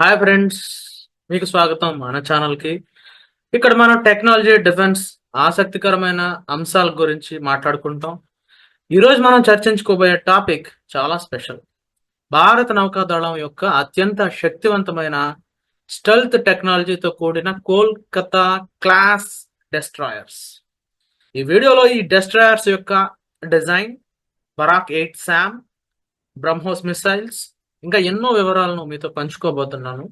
Hi friends మీకు స్వాగతం మన ఛానల్కి ఇక్కడ మనం టెక్నాలజీ డిఫెన్స్ ఆసక్తికరమైన అంశాల గురించి మాట్లాడుకుంటాం. ఈరోజు మనం చర్చించుకోబోయే టాపిక్ చాలా స్పెషల్. భారత నౌకాదళం యొక్క అత్యంత శక్తివంతమైన స్టెల్త్ టెక్నాలజీతో కూడిన కోల్కతా క్లాస్ డెస్ట్రాయర్స్. ఈ వీడియోలో ఈ డెస్ట్రాయర్స్ యొక్క design Barak eight SAM BrahMos missiles ఇంకా ఎన్నో వివరాలను మీతో పంచుకోబోతున్నాను.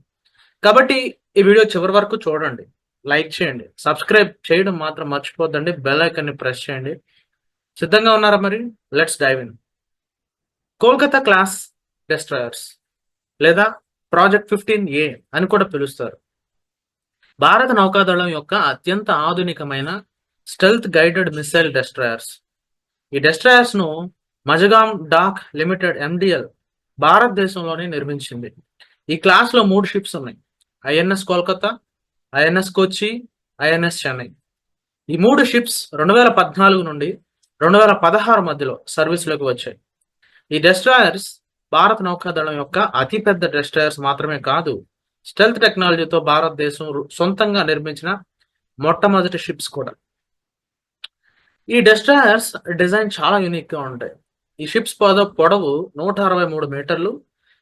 కాబట్టి ఈ వీడియో చివరి వరకు చూడండి. లైక్ చేయండి. సబ్స్క్రైబ్ చేయడం మాత్రం మర్చిపోద్దండి. బెల్ ఐకన్ని ప్రెస్ చేయండి. సిద్ధంగా ఉన్నారా మరి? Let's dive in Kolkata class destroyers లేదా ప్రాజెక్ట్ ఫిఫ్టీన్ ఏ అని కూడా పిలుస్తారు. భారత నౌకాదళం యొక్క అత్యంత ఆధునికమైన స్టెల్త్ గైడెడ్ మిసైల్ డెస్ట్రాయర్స్ ఈ డెస్ట్రాయర్స్ను మజగాం డాక్ లిమిటెడ్ ఎండిఎల్ భారతదేశంలోనే నిర్మించింది. ఈ క్లాస్లో మూడు షిప్స్ ఉన్నాయి. INS Kolkata INS Kochi INS Chennai. ఈ మూడు షిప్స్ రెండు వేల పద్నాలుగు నుండి రెండు వేల పదహారు మధ్యలో సర్వీస్లోకి వచ్చాయి. ఈ డెస్ట్రాయర్స్ భారత నౌకాదళం యొక్క అతిపెద్ద డెస్ట్రాయర్స్ మాత్రమే కాదు స్టెల్త్ టెక్నాలజీతో భారతదేశం సొంతంగా నిర్మించిన మొట్టమొదటి షిప్స్ కూడా. ఈ డెస్ట్రాయర్స్ డిజైన్ చాలా యూనిక్గా ఉంటాయి. ఈ షిప్స్ పొద పొడవు నూట అరవై మూడు మీటర్లు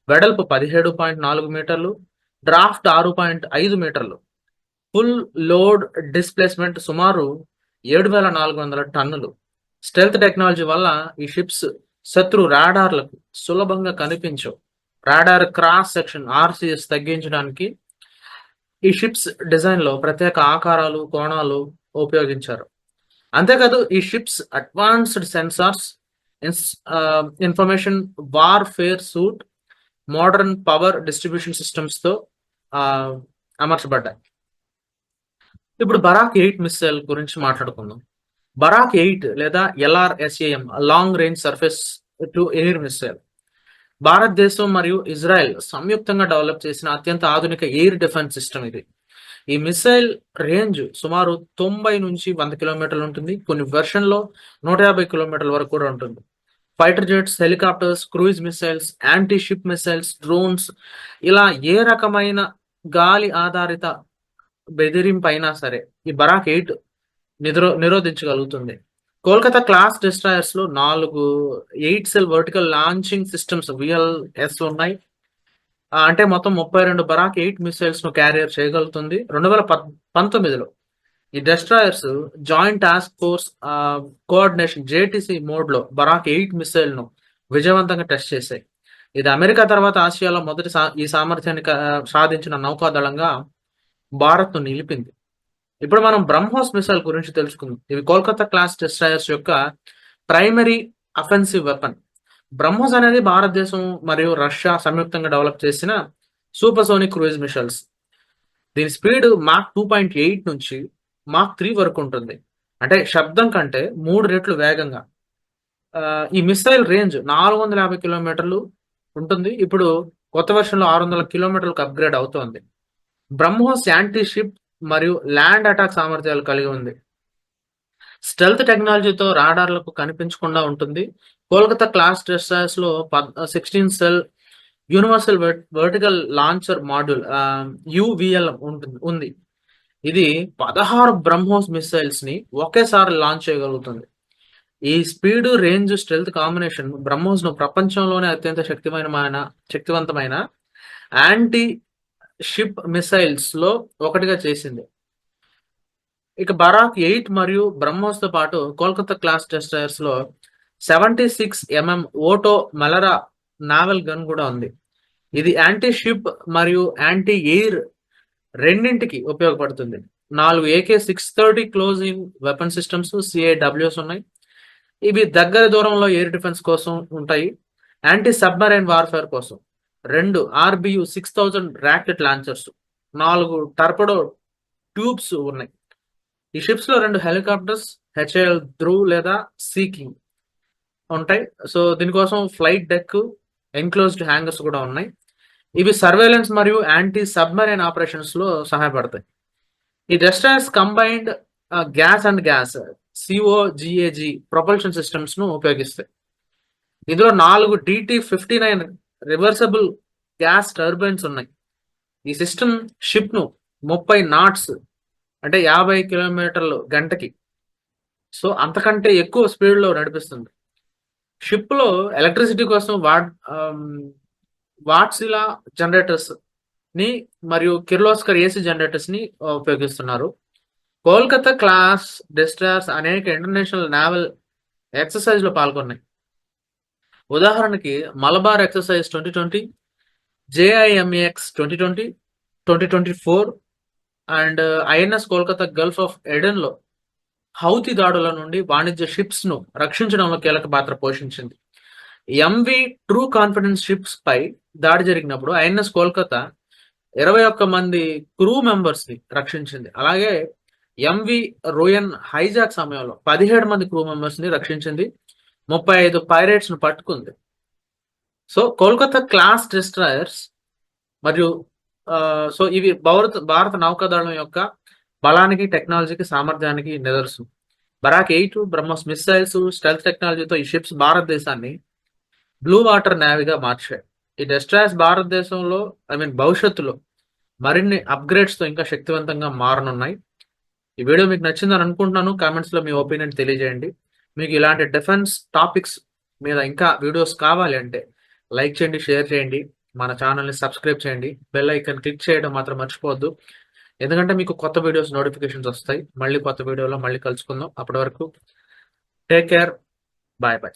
వెడల్పు పదిహేడు పాయింట్ నాలుగు మీటర్లు డ్రాఫ్ట్ ఆరు పాయింట్ ఐదు మీటర్లు. ఫుల్ లోడ్ డిస్ప్లేస్మెంట్ సుమారు ఏడు వేల నాలుగు వందల టన్నులు. స్టెల్త్ టెక్నాలజీ వల్ల ఈ షిప్స్ శత్రు రాడార్లకు సులభంగా కనిపించవు. రాడార్ క్రాస్ సెక్షన్ ఆర్సిఎస్ తగ్గించడానికి ఈ షిప్స్ డిజైన్లో ప్రత్యేక ఆకారాలు కోణాలు ఉపయోగించారు. అంతేకాదు ఈ ships advanced sensors information war fair suite modern power distribution సిస్టమ్స్తో ఆ, అమర్చబడ్డాయి. ఇప్పుడు బరాక్ ఎయిట్ మిస్సైల్ గురించి మాట్లాడుకుందాం. బరాక్ ఎయిట్ లేదా LRSAM long range surface to air missile భారతదేశం మరియు ఇజ్రాయెల్ సంయుక్తంగా డెవలప్ చేసిన అత్యంత ఆధునిక ఎయిర్ డిఫెన్స్ సిస్టమ్ ఇది. ఈ మిసైల్ రేంజ్ సుమారు తొంభై నుంచి వంద కిలోమీటర్లు ఉంటుంది. కొన్ని వెర్షన్లో నూట యాభై కిలోమీటర్ల వరకు కూడా ఉంటుంది. Fighter jets helicopters cruise missiles anti ship missiles drones ఇలా ఏ రకమైన గాలి ఆధారిత బెదిరింపు అయినా సరే ఈ బరాక్ ఎయిట్ నిద్రో నిరోధించగలుగుతుంది. కోల్కతా క్లాస్ డిస్ట్రాయర్స్లో నాలుగు eight cell vertical launching systems VLS ఉన్నాయి. అంటే మొత్తం ముప్పై రెండు బరాక్ ఎయిట్ మిసైల్స్ను క్యారియర్ చేయగలుగుతుంది. రెండు వేల పంతొమ్మిదిలో ఈ destroyers joint task force coordination JTC మోడ్లో బరాక్ ఎయిట్ మిసైల్ను విజయవంతంగా టెస్ట్ చేశాయి. ఇది అమెరికా తర్వాత ఆసియాలో మొదటి సా- ఈ సామర్థ్యాన్ని సాధించిన నౌకాదళంగా భారత్ను నిలిపింది. ఇప్పుడు మనం బ్రహ్మోస్ మిసైల్ గురించి తెలుసుకుందాం. ఇవి కోల్కతా క్లాస్ డెస్ట్రాయర్స్ యొక్క ప్రైమరీ అఫెన్సివ్ వెపన్ బ్రహ్మోస్ అనేది భారతదేశం మరియు రష్యా సంయుక్తంగా డెవలప్ చేసిన సూపర్ సోనిక్ క్రూయిజ్ మిషల్స్. దీని speed Mach two point eight నుంచి మాక్ త్రీ వరకు ఉంటుంది. అంటే శబ్దం కంటే మూడు రెట్లు వేగంగా. ఈ మిసైల్ రేంజ్ నాలుగు వందల యాభై కిలోమీటర్లు ఉంటుంది. ఇప్పుడు కొత్త వర్షంలో ఆరు వందల కిలోమీటర్లకు అప్గ్రేడ్ అవుతోంది. బ్రహ్మోస్ యాంటీ షిప్ మరియు ల్యాండ్ అటాక్ సామర్థ్యాలు కలిగి ఉంది. స్టెల్త్ టెక్నాలజీతో రాడార్లకు కనిపించకుండా ఉంటుంది. Kolkata class డెస్ట్రాయర్స్లో sixteen cell universal vertical launcher module UVL ఉంటుంది ఉంది. ఇది పదహారు బ్రహ్మోస్ మిసైల్స్ని ఒకేసారి లాంచ్ చేయగలుగుతుంది. ఈ స్పీడ్ రేంజ్ స్ట్రెల్త్ కాంబినేషన్ బ్రహ్మోస్ను ప్రపంచంలోనే అత్యంత శక్తిమైన శక్తివంతమైన యాంటీ షిప్ మిసైల్స్లో ఒకటిగా చేసింది. ఇక బరాక్ ఎయిట్ మరియు బ్రహ్మోస్తో పాటు Kolkata class టెస్టర్స్లో seventy six mm Oto Melara naval gun కూడా ఉంది. ఇది యాంటీ షిప్ మరియు యాంటీ ఎయిర్ రెండింటికి ఉపయోగపడుతుంది. నాలుగు AK six thirty closing weapon systems CAWS ఉన్నాయి. ఇవి దగ్గర దూరంలో ఎయిర్ డిఫెన్స్ కోసం ఉంటాయి. యాంటీ సబ్మరైన్ వార్ఫేర్ కోసం. రెండు RBU six thousand rocket launchers నాలుగు టర్పడో ట్యూబ్స్ ఉన్నాయి. ఈ షిప్స్లో రెండు హెలికాప్టర్స్ హెచ్ఏఎల్ ధ్రువ్ లేదా సీకింగ్ ఉంటాయి. సో దీనికోసం ఫ్లైట్ డెక్ ఎన్క్లోజ్డ్ హ్యాంగర్స్ కూడా ఉన్నాయి. ఇవి సర్వేలెన్స్ మరియు యాంటీ సబ్మరైన్ ఆపరేషన్స్లో సహాయపడతాయి. ఈ destroyers combined gas and gas COGAG propulsion సిస్టమ్స్ను ఉపయోగిస్తాయి. ఇందులో నాలుగు DT fifty nine reversible gas turbines ఉన్నాయి. ఈ సిస్టమ్ షిప్ను ముప్పై నాట్స్ అంటే యాభై కిలోమీటర్లు గంటకి. సో అంతకంటే ఎక్కువ స్పీడ్లో నడిపిస్తుంది. షిప్లో ఎలక్ట్రిసిటీ కోసం వాట్ వాట్సిలా జనరేటర్స్ని మరియు కిర్లోస్కర్ ఏసీ జనరేటర్స్ని ఉపయోగిస్తున్నారు. కోల్కతా క్లాస్ డిస్టార్స్ అనేక ఇంటర్నేషనల్ నావల్ ఎక్సర్సైజ్లో పాల్గొన్నాయి. ఉదాహరణకి Malabar exercise twenty twenty JIMEX twenty twenty twenty twenty four and INS Kolkata gulf of ఎడెన్లో Houthi దాడుల నుండి వాణిజ్య షిప్స్ను రక్షించడంలో కీలక పాత్ర పోషించింది. ఎంవి ట్రూ కాన్ఫిడెన్స్ షిప్స్ పై దాడి జరిగినప్పుడు ఐఎన్ఎస్ కోల్కతా ఇరవై ఒక్క మంది క్రూ మెంబర్స్ని రక్షించింది. అలాగే ఎంవి రోయన్ హైజాక్ సమయంలో పదిహేడు మంది క్రూ మెంబర్స్ని రక్షించింది. ముప్పై ఐదు పైరేట్స్ను పట్టుకుంది. సో కోల్కతా క్లాస్ డిస్ట్రాయర్స్ మరియు సో ఇవి భారత భారత నౌకాదళం యొక్క బలానికి టెక్నాలజీకి సామర్థ్యానికి నిదర్శనం Barak eight BrahMos missiles stealth టెక్నాలజీతో ఈ షిప్స్ భారతదేశాన్ని బ్లూ వాటర్ నేవీగా మార్చాయి. ఈ డెస్ట్రాయర్స్ భారతదేశంలో ఐ మీన్ భవిష్యత్తులో మరిన్ని అప్గ్రేడ్స్తో ఇంకా శక్తివంతంగా మారనున్నాయి. ఈ వీడియో మీకు నచ్చిందని అనుకుంటున్నాను. కామెంట్స్లో మీ ఒపీనియన్ తెలియజేయండి. మీకు ఇలాంటి డిఫెన్స్ టాపిక్స్ మీద ఇంకా వీడియోస్ కావాలి అంటే లైక్ చేయండి షేర్ చేయండి. మన ఛానల్ని సబ్స్క్రైబ్ చేయండి. బెల్ ఐకన్ క్లిక్ చేయడం మాత్రం మర్చిపోవద్దు. ఎందుకంటే మీకు కొత్త వీడియోస్ నోటిఫికేషన్స్ వస్తాయి. మళ్ళీ కొత్త వీడియోలో మళ్ళీ కలుసుకుందాం. అప్పటి వరకు టేక్ కేర్. Bye bye.